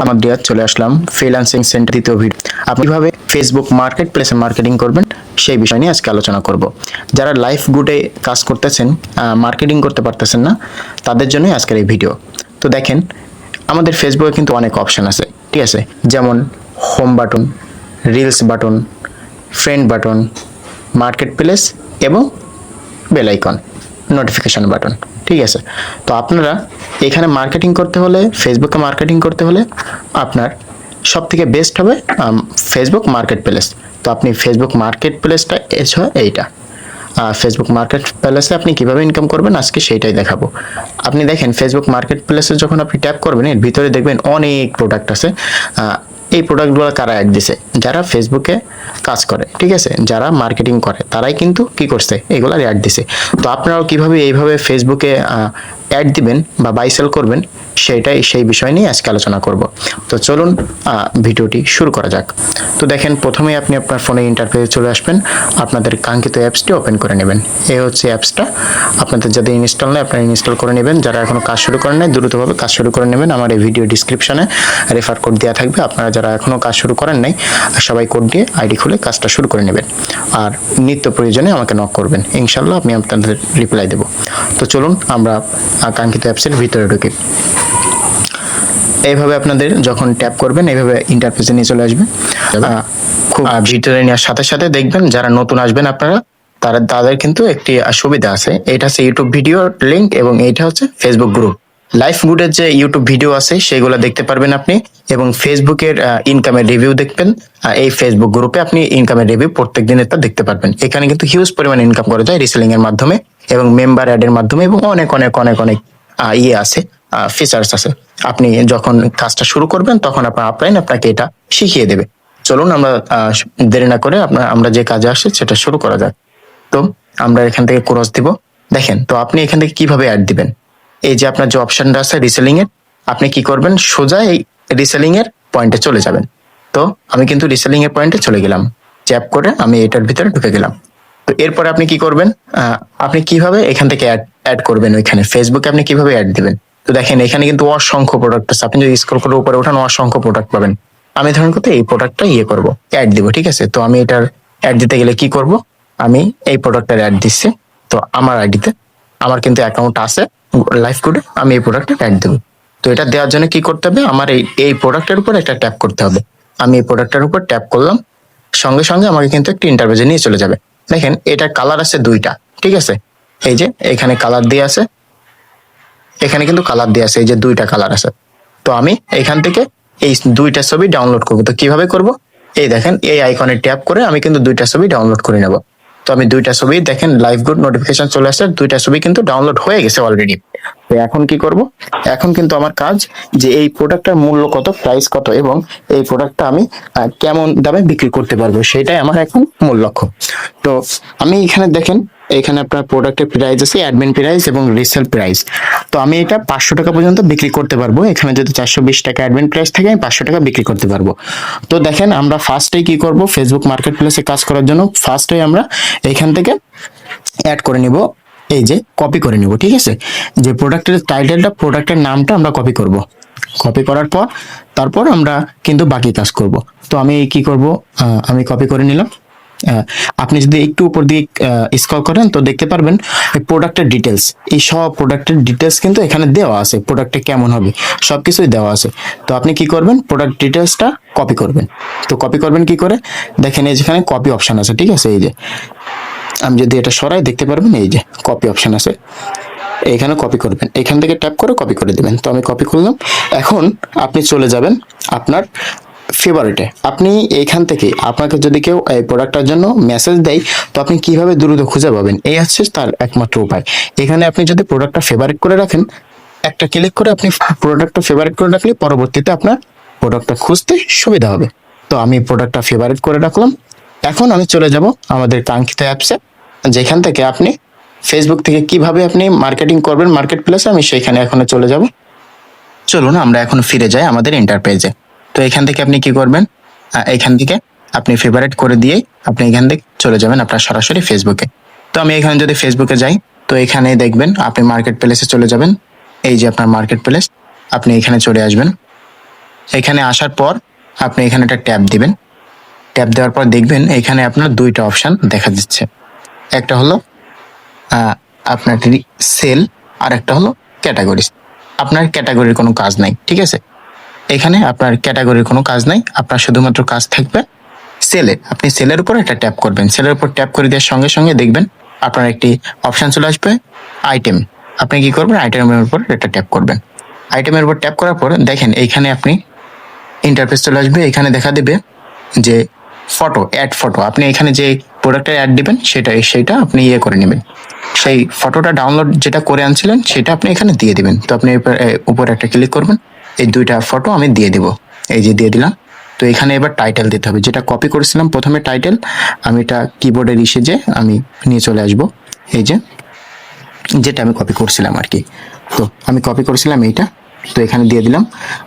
আমার দিয়া চলে আসলাম ফ্রিল্যান্সিং সেন্টার দ্বিতীয় ভিডিও আপনি কীভাবে ফেসবুক মার্কেট প্লেসে মার্কেটিং করবেন, সেই বিষয় নিয়ে আজকে আলোচনা করব। যারা লাইফ গুডে কাজ করতেছেন মার্কেটিং করতে পারতেছেন না, তাদের জন্যই আজকের এই ভিডিও তো দেখেন, আমাদের ফেসবুকে কিন্তু অনেক অপশন আছে, ঠিক আছে? যেমন home button reels button friend button marketplace এবং বেল আইকন নোটিফিকেশন বাটন ঠিক আছে? তো আপনারা এখানে মার্কেটিং করতে হলে ফেসবুকে মার্কেটিং করতে হলে আপনার সব থেকে বেস্ট হবে ফেসবুক মার্কেট প্লেস তো আপনি ফেসবুক মার্কেট প্লেসটা এছ এইটা। ফেসবুক মার্কেট প্লেসে আপনি কীভাবে ইনকাম করবেন, আজকে সেইটাই দেখাবো। আপনি দেখেন ফেসবুক মার্কেট প্লেসে যখন আপনি ট্যাপ করবেন, এর ভিতরে দেখবেন অনেক প্রোডাক্ট আছে। এই প্রোডাক্টগুলো কারা অ্যাড দিছে? যারা ফেসবুকে কাজ করে, ঠিক আছে? যারা মার্কেটিং করে, তারাই কিন্তু কি করছে? এগুলো অ্যাড দিছে। তো আপনারাও কীভাবে এইভাবে ফেসবুকে অ্যাড দিবেন বা বাই সেল করবেন সেটাই সেই বিষয় নিয়ে আজকে আলোচনা করব। তো চলুন ভিডিওটি শুরু করা যাক। তো দেখেন, প্রথমেই আপনি আপনার ফোনে ইন্টারফেসে চলে আসবেন। আপনাদের কাঙ্ক্ষিত অ্যাপসটি ওপেন করে নেবেন। এই হচ্ছে অ্যাপসটা আপনাদের যাদের ইনস্টল নেই আপনারা ইনস্টল করে নেবেন। যারা এখনও কাজ শুরু করেন নাই, দ্রুতভাবে কাজ শুরু করে নেবেন। আমার এই ভিডিও ডিসক্রিপশনে রেফার কোড দেওয়া থাকবে। আপনারা যারা এখনও কাজ শুরু করেন নাই, সবাই কোড দিয়ে আইডি খুলে কাজটা শুরু করে নেবেন। আর নিত্য প্রয়োজনে আমাকে নক করবেন। ইনশাল্লাহ আমি আপনাদের রিপ্লাই দেবো। তো চলুন, আমরা আকাঙ্ক্ষিত অ্যাপসের ভিতরে ঢুকি। এইভাবে আপনাদের যখন ট্যাপ করবেন এইভাবে ইন্টারফেসে নিয়ে চলে আসবে। খুব ভিতরে নেওয়ার সাথে সাথে দেখবেন যারা নতুন আসবেন আপনারা তারা তাদের কিন্তু একটি সুবিধা আছে। এটা হচ্ছে ইউটিউব ভিডিও লিঙ্ক এবং এইটা হচ্ছে ফেসবুক গ্রুপ লাইফ গুডের যে ইউটিউব ভিডিও আছে সেগুলো দেখতে পারবেন আপনি এবং ফেসবুকের ইনকামের রিভিউ দেখবেন। আহ, এই ফেসবুক গ্রুপে আপনি ইনকামের রিভিউ প্রত্যেক দিনের তা দেখতে পারবেন। এখানে কিন্তু হিউজ পরিমাণ ইনকাম করা যায় রিসেলিং এর মাধ্যমে এবং মেম্বার অ্যাড এর মাধ্যমে এবং অনেক অনেক অনেক অনেক ইয়ে আছে। ফিচার্স আছে। আপনি যখন কাজটা শুরু করবেন, তখন আপনার আপলাইন আপনাকে এটা শিখিয়ে দেবে। চলুন আমরা দেরি না করে আপনার, আমরা যে কাজে আসছে সেটা শুরু করা যাক। তো আমরা এখান থেকে ক্রস দিব। দেখেন, তো আপনি এখান থেকে কীভাবে অ্যাড দিবেন? এই যে আপনার যে অপশনটা আছে রিসেলিং এর, আপনি কি করবেন? সোজা এই রিসেলিং এর পয়েন্টে চলে যাবেন। তো আমি কিন্তু রিসেলিং এর পয়েন্টে চলে গেলাম। চ্যাপ করে আমি এটার ভিতরে ঢুকে গেলাম। তো এরপরে আপনি কি করবেন? আপনি কীভাবে এখান থেকে অ্যাড অ্যাড করবেন ওইখানে? ফেসবুকে আপনি কীভাবে অ্যাড দিবেন? তো দেখেন, এখানে কিন্তু অসংখ্য প্রোডাক্ট আছে। আপনি যদি স্ক্রল করে উপরে ওঠান, অসংখ্য প্রোডাক্ট পাবেন। আমি ধরুন করতে এই প্রোডাক্টটা ইয়ে করব অ্যাড দিব, ঠিক আছে? তো আমি এটার অ্যাড দিতে গেলে কি করব? আমি এই প্রোডাক্টের অ্যাড দিচ্ছি। তো আমার আইডিতে আমার কিন্তু অ্যাকাউন্ট আছে লাইফ কোডে আমি এই প্রোডাক্টের অ্যাড দেবো। তো এটা দেওয়ার জন্য কি করতে হবে? আমার এই এই প্রোডাক্টের উপর একটা ট্যাপ করতে হবে। আমি এই প্রোডাক্টের উপর ট্যাপ করলাম, সঙ্গে সঙ্গে আমাকে কিন্তু একটি ইন্টারভিউ নিয়ে চলে যাবে। দেখেন, এটার কালার আছে দুইটা, ঠিক আছে? এই যে, এখানে কালার দিয়ে আছে এখানে কিন্তু কালার দিয়ে আছে, এই যে দুইটা কালার আছে। তো আমি এখান থেকে এই দুইটা ছবি ডাউনলোড করব। তো কীভাবে করব? এই দেখেন, এই আইকনে ট্যাপ করে আমি কিন্তু দুইটা ছবি ডাউনলোড করে নেব। তো আমি দুইটা ছবি দেখেন লাইভ গুড নোটিফিকেশন চলে আসছে, দুইটা ছবি কিন্তু ডাউনলোড হয়ে গেছে অলরেডি তো এখন কি করব? এখন কিন্তু আমার কাজ যে এই প্রোডাক্টটার মূল্য কত প্রাইস কত, এবং এই প্রোডাক্টটা আমি কেমন দামে বিক্রি করতে পারব, সেটাই আমার এখন মূল লক্ষ্য। তো আমি এখানে দেখেন এখানে আপনার প্রোডাক্টের প্রাইস আছে অ্যাডমিন প্রাইস এবং রিসেল প্রাইস তো আমি এটা পাঁচশো টাকা পর্যন্ত বিক্রি করতে পারব। এখানে যদি চারশো বিশ টাকা অ্যাডমিন প্রাইস থাকে, আমি পাঁচশো টাকা বিক্রি করতে পারব। তো দেখেন, আমরা ফার্স্টে কি করব? ফেসবুক মার্কেট প্লেসে কাজ করার জন্য ফার্স্টে আমরা এখান থেকে অ্যাড করে নিব। এই যে কপি করে নিব, ঠিক আছে? যে প্রোডাক্টের টাইটেলটা প্রোডাক্টের নামটা আমরা কপি করব। কপি করার পর, তারপর আমরা কিন্তু বাকি কাজ করব। তো আমি কি করব? আমি কপি করে নিলাম। আপনি যদি একটু উপর দিয়ে স্ক্রল করেন তো দেখতে পারবেন প্রোডাক্টের ডিটেলস এই সব প্রোডাক্টের ডিটেলস কিন্তু এখানে দেওয়া আছে প্রোডাক্টটা কেমন হবে সব কিছুই দেওয়া আছে। তো আপনি কি করবেন প্রোডাক্ট ডিটেলসটা কপি করবেন। তো কপি করবেন কি করে? দেখেন এই যেখানে কপি অপশন আছে, ঠিক আছে, এই যে। আমি যদি এটা সরাই, দেখতে পারবেন এই যে কপি অপশান আছে। এখানে কপি করবেন। এখান থেকে ট্যাপ করে কপি করে দেবেন। তো আমি কপি করলাম। এখন আপনি চলে যাবেন আপনার ফেভারিটে আপনি এইখান থেকে আপনাকে যদি কেউ এই প্রোডাক্টটার জন্য মেসেজ দেয়, তো আপনি কীভাবে দ্রুত খুঁজে পাবেন? এই হচ্ছে তার একমাত্র উপায়। এখানে আপনি যদি প্রোডাক্টটা ফেভারিট করে রাখেন, একটা ক্লিক করে আপনি প্রোডাক্টটা ফেভারিট করে রাখলে পরবর্তীতে আপনার প্রোডাক্টটা খুঁজতে সুবিধা হবে। তো আমি প্রোডাক্টটা ফেভারিট করে রাখলাম। এখন আমি চলে যাব আমাদের কাঙ্ক্ষিত অ্যাপসে যেখান থেকে আপনি ফেসবুক থেকে কীভাবে আপনি মার্কেটিং করবেন মার্কেট প্লেসে আমি সেইখানে এখন চলে যাব। চলুন, আমরা এখন ফিরে যাই আমাদের ইন্টারপেজে তো এখান থেকে আপনি কি করবেন? এখান থেকে আপনি ফেভারেট করে দিয়ে আপনি এখান থেকে চলে যাবেন আপনার সরাসরি ফেসবুকে তো আমি এখানে যদি ফেসবুকে যাই, তো এখানে দেখবেন আপনি মার্কেট প্লেসে চলে যাবেন। এই যে আপনার মার্কেট প্লেস আপনি এখানে চলে আসবেন। এখানে আসার পর আপনি এখানে একটা ট্যাব দিবেন। ট্যাব দেওয়ার পর দেখবেন এখানে আপনার দুইটা অপশন দেখা দিচ্ছে। একটা হলো আপনার সেল আর একটা হলো ক্যাটাগরিজ আপনার ক্যাটাগরির কোনো কাজ নাই, ঠিক আছে? এখানে আপনার ক্যাটাগরির কোনো কাজ নাই। আপনার শুধুমাত্র কাজ থাকবে সেলের আপনি সেলের উপর একটা ট্যাপ করবেন। সেলের উপর ট্যাপ করে দেওয়ার সঙ্গে সঙ্গে দেখবেন আপনার একটি অপশান চলে আসবে আইটেম আপনি কি করবেন? আইটেমের উপর একটা ট্যাপ করবেন। আইটেমের উপর ট্যাপ করার পর দেখেন এইখানে আপনি ইন্টারফেস চলে আসবে। এখানে দেখা দেবে যে ফটো অ্যাড ফটো আপনি এখানে যে প্রোডাক্টের অ্যাড দিবেন, সেটা সেইটা আপনি ইয়ে করে নেবেন। সেই ফটোটা ডাউনলোড যেটা করে আনছিলেন, সেটা আপনি এখানে দিয়ে দিবেন। তো আপনি উপরে একটা ক্লিক করবেন। এই দুইটা ফটো আমি দিয়ে দিব। এই যে দিয়ে দিলাম। তো এখানে এবার টাইটেল দিতে হবে। যেটা কপি করেছিলাম প্রথমে টাইটেল আমি এটা কিবোর্ডের ইসে যে আমি নিয়ে চলে আসব। এই যে, যেটা আমি কপি করছিলাম আর কি। তো আমি কপি করেছিলাম এইটা। তো এখানে দিয়ে দিলাম।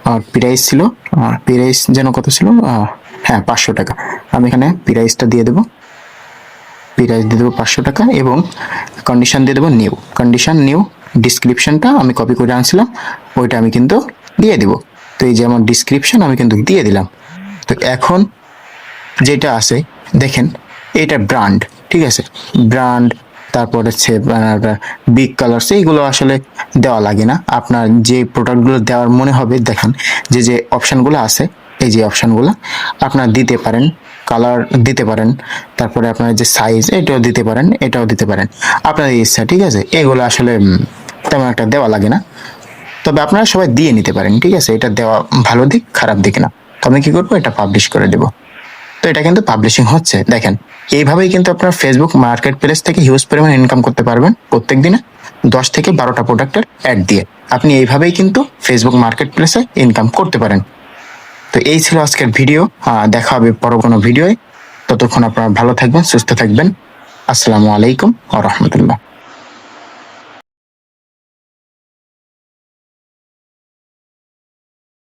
আর প্রাইস ছিল আর প্রাইস যেন কত ছিল? হ্যাঁ পাঁচশো টাকা। আমি এখানে প্রাইসটা দিয়ে দেবো। প্রাইস দিয়ে দেবো পাঁচশো টাকা এবং কন্ডিশন দিয়ে দেবো নিউ কন্ডিশন নিউ ডিসক্রিপশনটা আমি কপি করে আনছিলাম। ওইটা আমি কিন্তু দিয়ে দিব। তো এই যে আমার ডিসক্রিপশন আমি কিন্তু দিয়ে দিলাম। তো এখন যেটা আছে, দেখেন, এটা ব্র্যান্ড ঠিক আছে? ব্র্যান্ড তারপর হচ্ছে বিগ কালার্স এইগুলো আসলে দেওয়া লাগে না। আপনার যে প্রোডাক্টগুলো দেওয়ার মনে হবে, দেখেন, যে যে অপশানগুলো আছে, এই যে অপশানগুলো আপনার দিতে পারেন কালার দিতে পারেন, তারপরে আপনার যে সাইজ এটাও দিতে পারেন, এটাও দিতে পারেন। আপনার ইচ্ছা, ঠিক আছে? এগুলো আসলে তেমন একটা দেওয়া লাগে না। তবে আপনারা সবাই দিয়ে নিতে পারেন, ঠিক আছে? এটা দেওয়া ভালো দিক, খারাপ দিক না। তো আমি কি করব? এটা পাবলিশ করে দেবো। তো এটা কিন্তু পাবলিশিং হচ্ছে। দেখেন, এইভাবেই কিন্তু আপনার ফেসবুক মার্কেট প্লেস থেকে হিউজ পরিমাণ ইনকাম করতে পারবেন প্রত্যেক দিনে দশ থেকে বারোটা প্রোডাক্টের অ্যাড দিয়ে। আপনি এইভাবেই কিন্তু ফেসবুক মার্কেট প্লেসে ইনকাম করতে পারেন। তো এই ছিল আজকের ভিডিও দেখা হবে পর কোনো ভিডিওয় ততক্ষণ আপনারা ভালো থাকবেন, সুস্থ থাকবেন। আসসালামু আলাইকুম ও রহমতুল্লাহ।